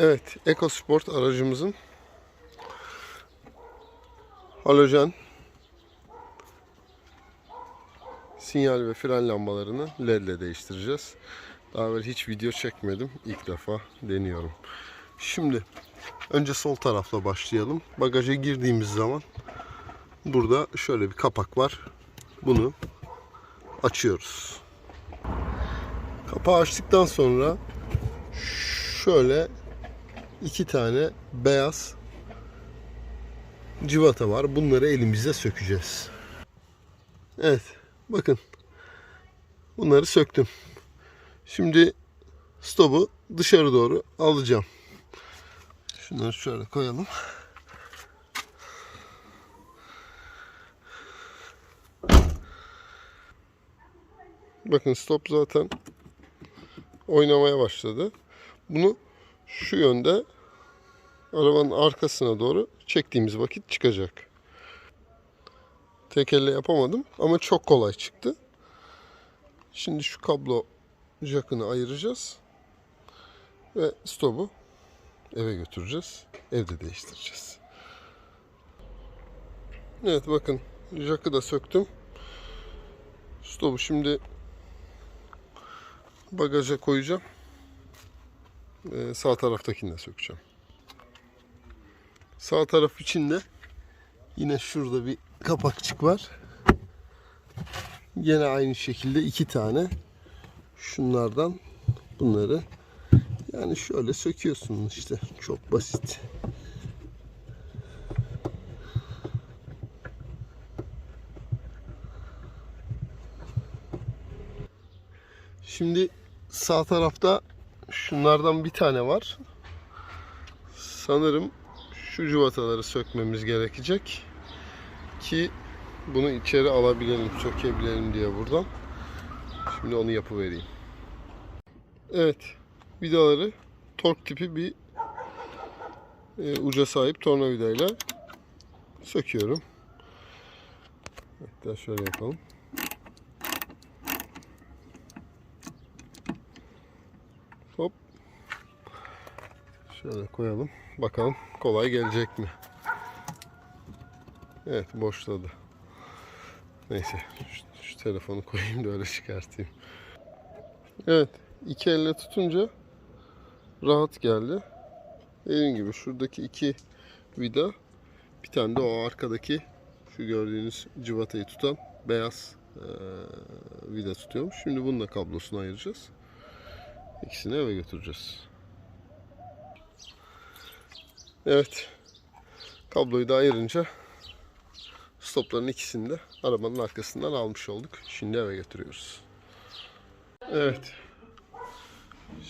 Evet, EcoSport aracımızın halojen sinyal ve fren lambalarını LED ile değiştireceğiz. Daha evvel hiç video çekmedim. İlk defa deniyorum. Şimdi önce sol tarafla başlayalım. Bagaja girdiğimiz zaman burada şöyle bir kapak var. Bunu açıyoruz. Kapağı açtıktan sonra şöyle iki tane beyaz civata var. Bunları elimizle sökeceğiz. Evet. Bakın. Bunları söktüm. Şimdi stopu dışarı doğru alacağım. Şunları şöyle koyalım. Bakın stop zaten oynamaya başladı. Bunu şu yönde arabanın arkasına doğru çektiğimiz vakit çıkacak. Tek elle yapamadım ama çok kolay çıktı. Şimdi şu kablo jackını ayıracağız. Ve stopu eve götüreceğiz. Evde değiştireceğiz. Evet bakın jackı da söktüm. Stopu şimdi bagaja koyacağım. Ee, sağ taraftakini de sökeceğim. Sağ taraf için de yine şurada bir kapakçık var. Yine aynı şekilde iki tane şunlardan bunları yani şöyle söküyorsun işte çok basit. Şimdi sağ tarafta şunlardan bir tane var. Sanırım şu cıvataları sökmemiz gerekecek ki bunu içeri alabilelim, sökebilelim diye buradan. Şimdi onu yapıvereyim. Evet, vidaları tork tipi bir e, uca sahip tornavidayla söküyorum. Hatta şöyle yapalım. Hop. Şöyle koyalım. Bakalım kolay gelecek mi? Evet boşladı. Neyse şu, şu telefonu koyayım da öyle çıkartayım. Evet iki elle tutunca rahat geldi. Dediğim gibi şuradaki iki vida bir tane de o arkadaki şu gördüğünüz cıvatayı tutan beyaz eee, vida tutuyormuş. Şimdi bunun da kablosunu ayıracağız. İkisini eve götüreceğiz. Evet. Kabloyu da ayırınca stopların ikisini de arabanın arkasından almış olduk. Şimdi eve götürüyoruz. Evet.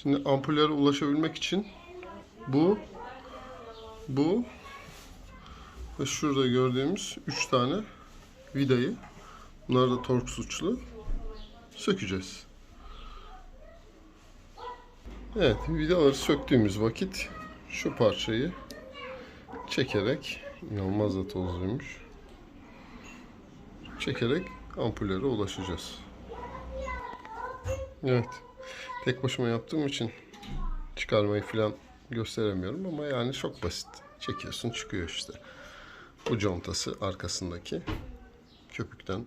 Şimdi ampullere ulaşabilmek için bu bu ve şurada gördüğümüz 3 tane vidayı bunlar da tork suçlu sökeceğiz. Evet, vidaları söktüğümüz vakit şu parçayı çekerek inanılmaz da tozluymuş. Çekerek ampullere ulaşacağız. Evet. Tek başıma yaptığım için çıkarmayı falan gösteremiyorum ama yani çok basit. Çekiyorsun çıkıyor işte. Bu contası arkasındaki köpükten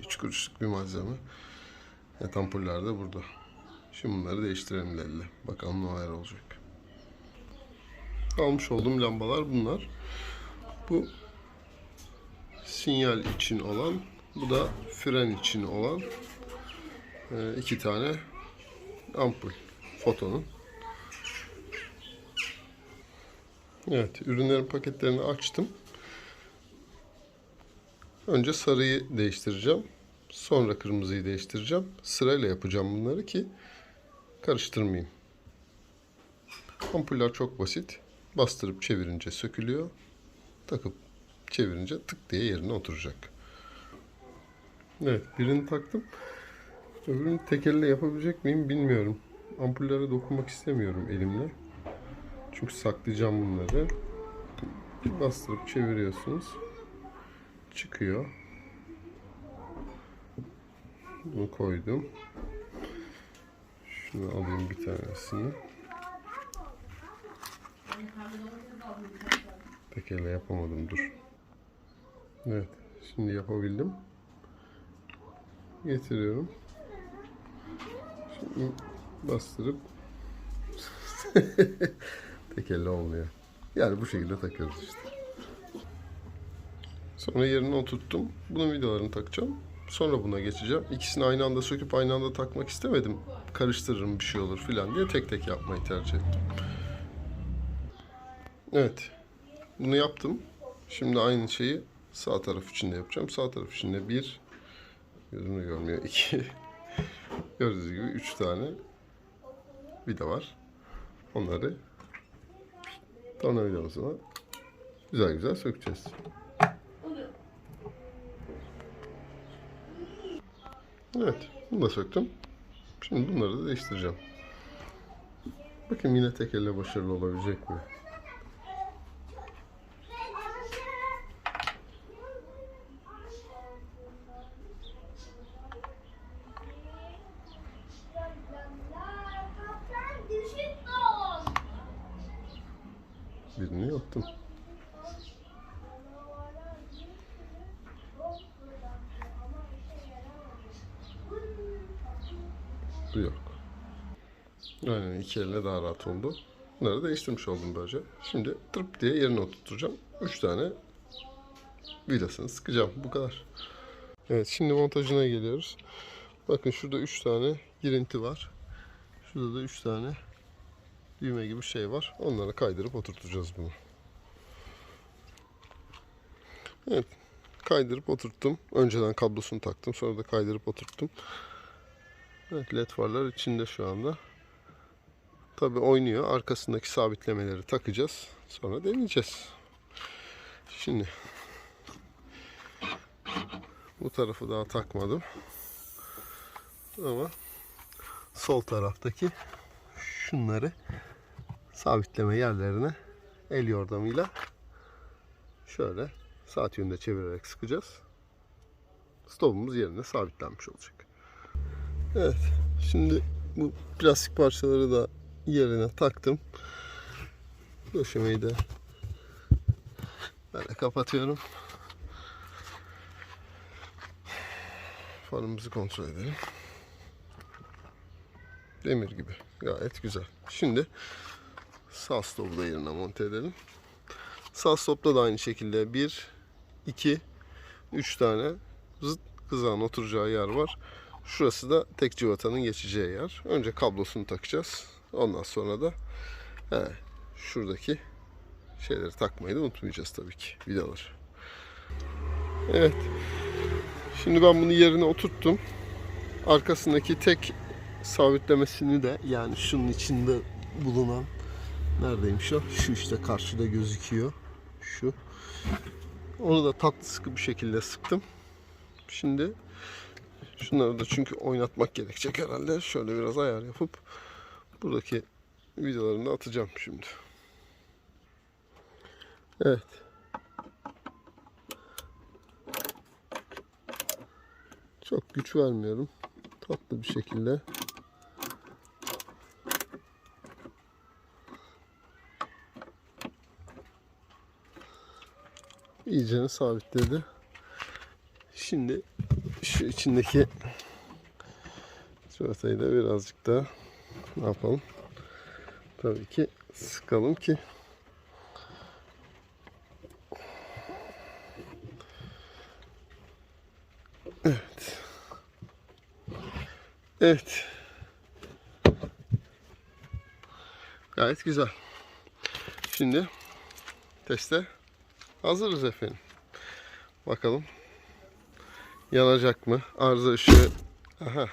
3 kuruşluk bir malzeme. Evet ampuller de burada. Şimdi bunları değiştirelim elle. Bakalım neler olacak. Almış olduğum lambalar bunlar. Bu sinyal için olan, bu da fren için olan e, iki tane ampul fotonun. Evet, ürünlerin paketlerini açtım. Önce sarıyı değiştireceğim. Sonra kırmızıyı değiştireceğim. Sırayla yapacağım bunları ki karıştırmayayım. Ampuller çok basit. Bastırıp çevirince sökülüyor. Takıp çevirince tık diye yerine oturacak. Evet birini taktım. Öbürünü tek elle yapabilecek miyim bilmiyorum. Ampullere dokunmak istemiyorum elimle. Çünkü saklayacağım bunları. Bastırıp çeviriyorsunuz. Çıkıyor. Bunu koydum. Şunu alayım bir tanesini. Elle yapamadım dur. Evet. Şimdi yapabildim. Getiriyorum. Şimdi bastırıp tek elle olmuyor. Yani bu şekilde takıyoruz işte. Sonra yerine oturttum. Bunun vidalarını takacağım. Sonra buna geçeceğim. İkisini aynı anda söküp aynı anda takmak istemedim. Karıştırırım bir şey olur filan diye tek tek yapmayı tercih ettim. Evet. Bunu yaptım. Şimdi aynı şeyi sağ taraf için de yapacağım. Sağ taraf için de bir gözümü görmüyor. iki gördüğünüz gibi üç tane vida var. Onları tornavidamızla güzel güzel sökeceğiz. Evet. Bunu da söktüm. Şimdi bunları da değiştireceğim. Bakın yine tek elle başarılı olabilecek mi? Birini yaptım. Bu yok. Aynen iki elle daha rahat oldu. Bunları değiştirmiş oldum böylece. Şimdi tırp diye yerine oturtacağım. Üç tane vidasını sıkacağım. Bu kadar. Evet şimdi montajına geliyoruz. Bakın şurada üç tane girinti var. Şurada da üç tane düğme gibi şey var. Onları kaydırıp oturtacağız bunu. Evet. Kaydırıp oturttum. Önceden kablosunu taktım. Sonra da kaydırıp oturttum. Evet led farlar içinde şu anda. Tabi oynuyor. Arkasındaki sabitlemeleri takacağız. Sonra deneyeceğiz. Şimdi bu tarafı daha takmadım. Ama sol taraftaki şunları sabitleme yerlerine el yordamıyla şöyle saat yönünde çevirerek sıkacağız. Stopumuz yerine sabitlenmiş olacak. Evet. Şimdi bu plastik parçaları da yerine taktım. Döşemeyi de böyle kapatıyorum. Farımızı kontrol edelim. Demir gibi. Gayet güzel. Şimdi sağ stopu da yerine monte edelim. Sağ stopta da aynı şekilde 1, 2, 3 tane zıt kızağın oturacağı yer var. Şurası da tek civatanın geçeceği yer. Önce kablosunu takacağız. Ondan sonra da he, şuradaki şeyleri takmayı da unutmayacağız tabii ki. Vidaları. Evet. Şimdi ben bunu yerine oturttum. Arkasındaki tek sabitlemesini de yani şunun içinde bulunan neredeymiş o? Şu işte karşıda gözüküyor. Şu. Onu da tatlı sıkı bir şekilde sıktım. Şimdi şunları da çünkü oynatmak gerekecek herhalde. Şöyle biraz ayar yapıp buradaki vidalarını da atacağım şimdi. Evet. Çok güç vermiyorum. Tatlı bir şekilde iyicene sabitledi. Şimdi şu içindeki çikolatayı da birazcık daha ne yapalım? Tabii ki sıkalım ki Evet. Evet. Gayet güzel. Şimdi teste hazırız efendim. Bakalım yanacak mı? Arıza ışığı. Aha.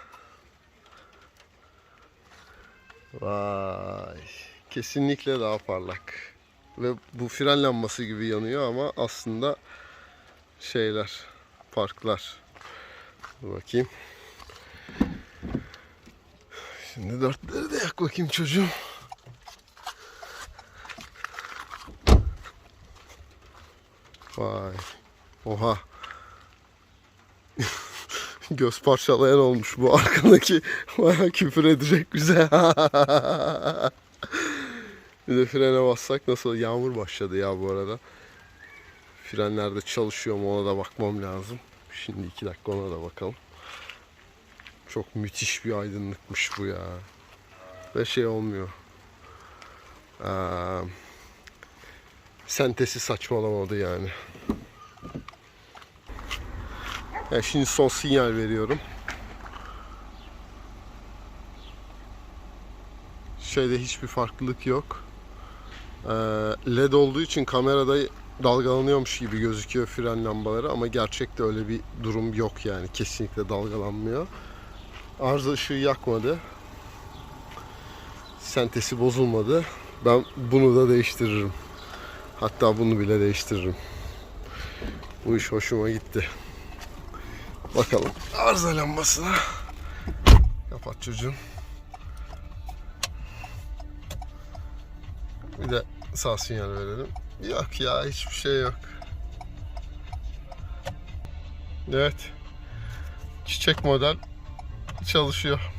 Vay. Kesinlikle daha parlak. Ve bu fren lambası gibi yanıyor ama aslında şeyler, parklar. Dur bakayım. Şimdi dörtleri de yak bakayım çocuğum. Vay. Oha. Göz parçalayan olmuş bu arkadaki. Baya küfür edecek bize. Bir de frene bassak nasıl? Yağmur başladı ya bu arada. Frenler de çalışıyor mu ona da bakmam lazım. Şimdi iki dakika ona da bakalım. Çok müthiş bir aydınlıkmış bu ya. Ve şey olmuyor. Ee, sentesi saçmalamadı yani. Yani. Şimdi son sinyal veriyorum. Şeyde hiçbir farklılık yok. Ee, LED olduğu için kamerada dalgalanıyormuş gibi gözüküyor fren lambaları ama gerçekte öyle bir durum yok yani. Kesinlikle dalgalanmıyor. Arıza ışığı yakmadı. Sentesi bozulmadı. Ben bunu da değiştiririm. Hatta bunu bile değiştiririm. Bu iş hoşuma gitti. Bakalım arıza lambasına. Kapat çocuğum. Bir de sağ sinyal verelim. Yok ya hiçbir şey yok. Evet. Çiçek model çalışıyor.